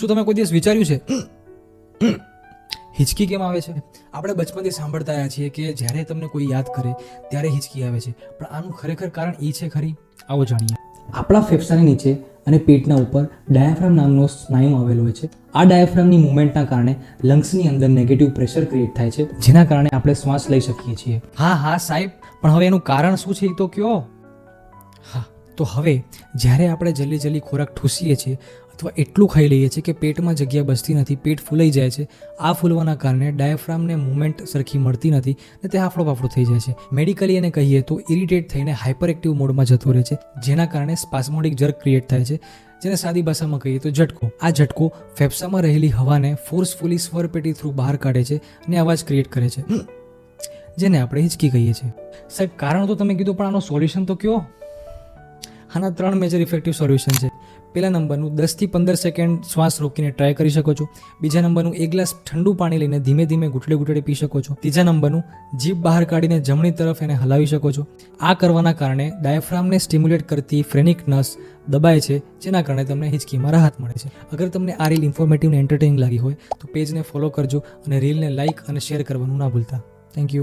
શું તમે કોઈ દિવસ વિચાર્યું છે? હિચકી કેમ આવે છે? આપણે બચપનથી સાંભળતા આવ્યા છીએ કે જ્યારે તમને કોઈ યાદ કરે, ત્યારે હિચકી આવે છે. પણ આનું ખરેખર કારણ એ છે ખરી? આવો જાણીએ. આપણા ફેફસાની નીચે અને પેટના ઉપર ડાયાફ્રામ નામનો સ્નાયુ આવેલો હોય છે. આ ડાયાફ્રામની મુવમેન્ટના કારણે લંગ્સની અંદર નેગેટિવ પ્રેશર ક્રિએટ થાય છે, જેના કારણે આપણે શ્વાસ લઈ શકીએ છીએ. હા હા, સાહેબ. પણ હવે એનું કારણ શું છે એ તો કયો? તો હવે જ્યારે આપણે જલ્દી જલ્દી ખોરાક ઠૂસીએ છીએ અથવા એટલું ખાઈ લઈએ છીએ કે પેટમાં જગ્યા બચતી નથી, પેટ ફૂલાઈ જાય છે, આ ફૂલવાના કારણે ડાયાફ્રામને મુવમેન્ટ સરખી મળતી નથી અને તે હાફળો ફાફડો થઈ જાય છે. મેડિકલી એને કહીએ તો ઇરિટેટ થઈને હાઇપર એક્ટિવ મોડમાં જતો રહે છે, જેના કારણે સ્પાસ્મોડિક જર્ક ક્રિએટ થાય છે, જેને સાદી ભાષામાં કહીએ તો ઝટકો. આ ઝટકો ફેફસામાં રહેલી હવાને ફોર્સફુલી સ્વરપેટી થ્રુ બહાર કાઢે છે અને અવાજ ક્રિએટ કરે છે જેને આપણે હિચકી કહીએ છીએ. સાહેબ, કારણ તો તમે કીધું, પણ આનો સોલ્યુશન તો કયો? આના ત્રણ મેજર ઇફેક્ટિવ સોલ્યુશન છે. પહેલા નંબરનું દસથી પંદર સેકન્ડ શ્વાસ રોકીને ટ્રાય કરી શકો છો. બીજા નંબરનું એક ગ્લાસ ઠંડુ પાણી લઈને ધીમે ધીમે ઘૂંટડે ઘૂંટડે પી શકો છો. ત્રીજા નંબરનું જીભ બહાર કાઢીને જમણી તરફ એને હલાવી શકો છો. આ કરવાના કારણે ડાયફ્રામને સ્ટિમ્યુલેટ કરતી ફ્રેનિક નસ દબાય છે, જેના કારણે તમને હિચકીમાં રાહત મળે છે. અગર તમને આ રીલ ઇન્ફોર્મેટિવ અને એન્ટરટેનિંગ લાગી હોય, તો પેજને ફોલો કરજો અને રીલને લાઇક અને શેર કરવાનું ના ભૂલતા. Thank you